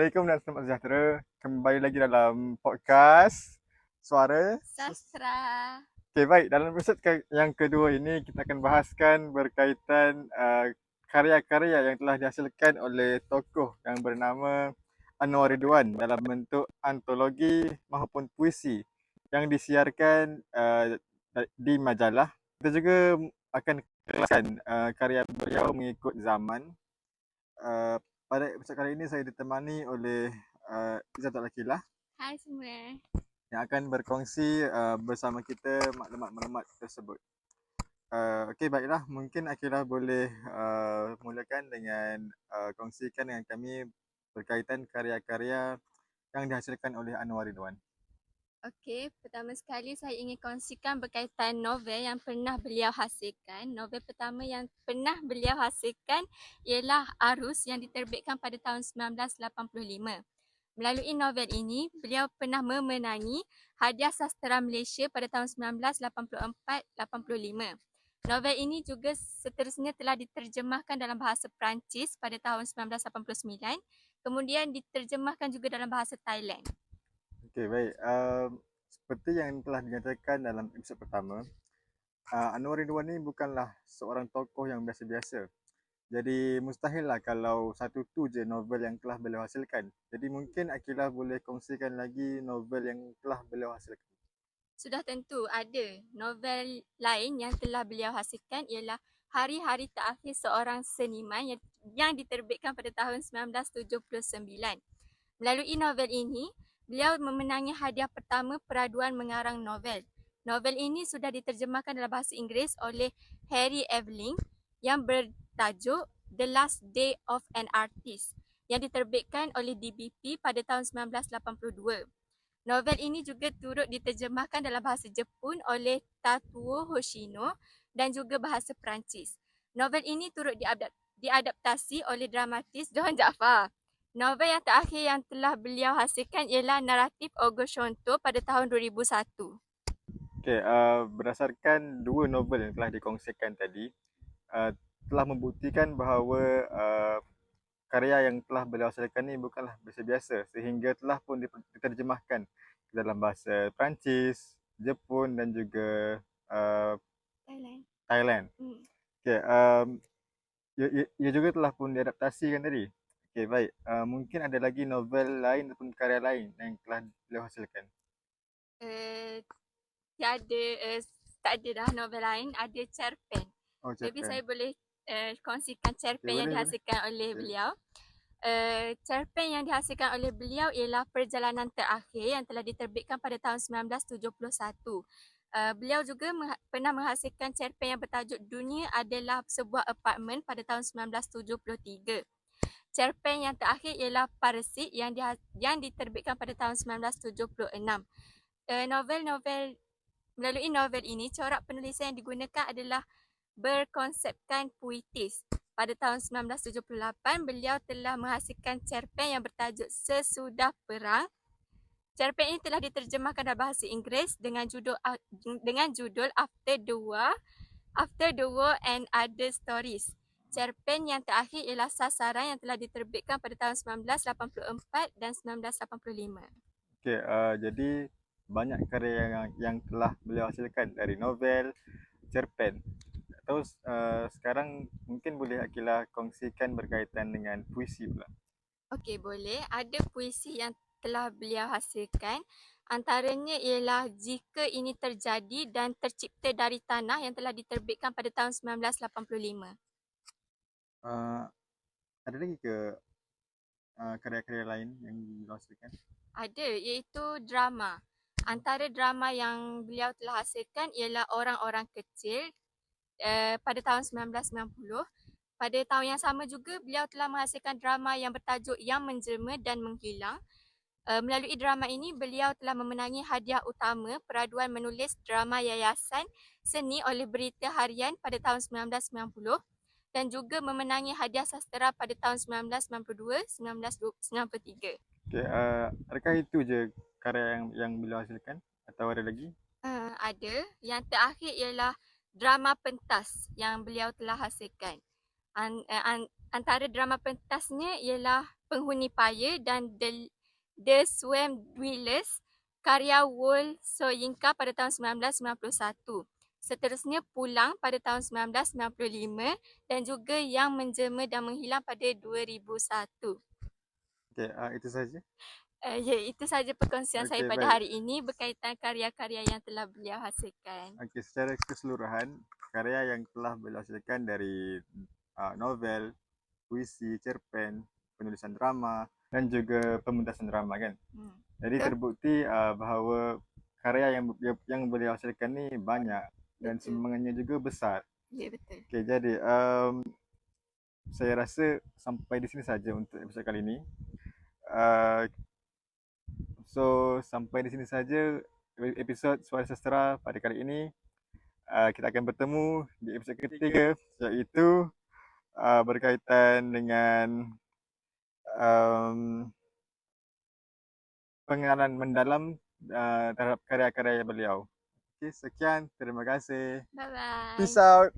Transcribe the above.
Assalamualaikum dan selamat sejahtera. Kembali lagi dalam podcast Suara. Sastra. Okey, baik. Dalam episod ke- yang kedua ini kita akan bahaskan berkaitan uh, karya-karya yang telah dihasilkan oleh tokoh yang bernama Anwar Ridwan dalam bentuk antologi maupun puisi yang disiarkan uh, di majalah. Kita juga akan kelaskan uh, karya beliau mengikut zaman. Uh, pada episod kali ini saya ditemani oleh uh, Izzatul Akilah Hai semua. yang akan berkongsi uh, bersama kita maklumat-maklumat tersebut. Uh, Okey baiklah mungkin Akilah boleh uh, mulakan dengan uh, kongsikan dengan kami berkaitan karya-karya yang dihasilkan oleh Anwar Ridwan. Okey, pertama sekali saya ingin kongsikan berkaitan novel yang pernah beliau hasilkan. Novel pertama yang pernah beliau hasilkan ialah Arus yang diterbitkan pada tahun 1985. Melalui novel ini, beliau pernah memenangi Hadiah Sastera Malaysia pada tahun 1984-85. Novel ini juga seterusnya telah diterjemahkan dalam bahasa Perancis pada tahun 1989, kemudian diterjemahkan juga dalam bahasa Thailand. Okey baik. Um, seperti yang telah dinyatakan dalam episod pertama, uh, Anwar Ridwan ni bukanlah seorang tokoh yang biasa-biasa. Jadi mustahil lah kalau satu tu je novel yang telah beliau hasilkan. Jadi mungkin Akilah boleh kongsikan lagi novel yang telah beliau hasilkan. Sudah tentu ada novel lain yang telah beliau hasilkan ialah Hari-Hari Terakhir Seorang Seniman yang, yang diterbitkan pada tahun 1979. Melalui novel ini, beliau memenangi hadiah pertama peraduan mengarang novel. Novel ini sudah diterjemahkan dalam bahasa Inggeris oleh Harry Eveling yang bertajuk The Last Day of an Artist yang diterbitkan oleh DBP pada tahun 1982. Novel ini juga turut diterjemahkan dalam bahasa Jepun oleh Tatuo Hoshino dan juga bahasa Perancis. Novel ini turut diadap- diadaptasi oleh dramatis Johan Jaafar. Novel yang terakhir yang telah beliau hasilkan ialah Naratif Ogo Shonto pada tahun 2001. Okey, uh, berdasarkan dua novel yang telah dikongsikan tadi, uh, telah membuktikan bahawa uh, karya yang telah beliau hasilkan ni bukanlah biasa-biasa sehingga telah pun diterjemahkan ke dalam bahasa Perancis, Jepun dan juga uh, Thailand. Thailand. Hmm. Okey, um, ia, ia, ia juga telah pun diadaptasi kan tadi. Okey, baik. Uh, mungkin ada lagi novel lain ataupun karya lain yang telah beliau hasilkan. Uh, tiada, uh, tak ada dah novel lain, ada cerpen. Oh, Jadi cerpen. saya boleh uh, kongsikan cerpen Ya, yang boleh, dihasilkan oleh Boleh. beliau. Uh, cerpen yang dihasilkan oleh beliau ialah Perjalanan Terakhir yang telah diterbitkan pada tahun 1971. Uh, beliau juga mengha- pernah menghasilkan cerpen yang bertajuk Dunia adalah sebuah apartmen pada tahun 1973. Cerpen yang terakhir ialah Parasit yang diha- yang diterbitkan pada tahun 1976. Uh, novel-novel melalui novel ini corak penulisan yang digunakan adalah berkonsepkan puitis. Pada tahun 1978, beliau telah menghasilkan cerpen yang bertajuk Sesudah Perang. Cerpen ini telah diterjemahkan dalam bahasa Inggeris dengan judul dengan judul After the War, After the War and Other Stories. Cerpen yang terakhir ialah Sasaran yang telah diterbitkan pada tahun 1984 dan 1985. Okey, uh, jadi banyak karya yang yang telah beliau hasilkan dari novel, cerpen. Atau uh, sekarang mungkin boleh Akilah kongsikan berkaitan dengan puisi pula. Okey, boleh. Ada puisi yang telah beliau hasilkan. Antaranya ialah Jika Ini Terjadi dan Tercipta Dari Tanah yang telah diterbitkan pada tahun 1985. Uh, ada lagi ke uh, karya-karya lain yang hasilkan? Ada, iaitu drama. Antara drama yang beliau telah hasilkan ialah Orang-Orang Kecil uh, pada tahun 1990. Pada tahun yang sama juga, beliau telah menghasilkan drama yang bertajuk Yang Menjelma dan Menghilang. Uh, melalui drama ini, beliau telah memenangi hadiah utama peraduan menulis drama Yayasan Seni oleh Berita Harian pada tahun 1990 dan juga memenangi hadiah sastera pada tahun 1992-1993. Okey, uh, adakah itu je karya yang yang beliau hasilkan atau ada lagi? Uh, ada. Yang terakhir ialah drama pentas yang beliau telah hasilkan. An, uh, an, antara drama pentasnya ialah Penghuni Paya dan The, The Swam Dwellers karya Wol Soyinka pada tahun 1991. Seterusnya Pulang pada tahun 1995 dan juga Yang Menjema dan Menghilang pada 2001. Okey, uh, itu saja. Uh, ya, itu saja perkongsian saya Okey, pada baik. hari ini berkaitan karya-karya yang telah beliau hasilkan. Okey, secara keseluruhan, karya yang telah beliau hasilkan dari uh, novel, puisi, cerpen, penulisan drama dan juga pementasan drama kan. Hmm. Jadi terbukti uh, bahawa karya yang yang beliau hasilkan ni banyak dan Betul. semangatnya juga besar. Ya, betul. Okey, jadi um, saya rasa sampai di sini saja untuk episod kali ini. Uh, so sampai di sini saja episod Suara Sastera pada kali ini. Uh, kita akan bertemu di episod ketiga iaitu uh, berkaitan dengan um, pengenalan mendalam uh, terhadap karya-karya beliau. Okey, sekian. Terima kasih. Bye-bye. Peace out.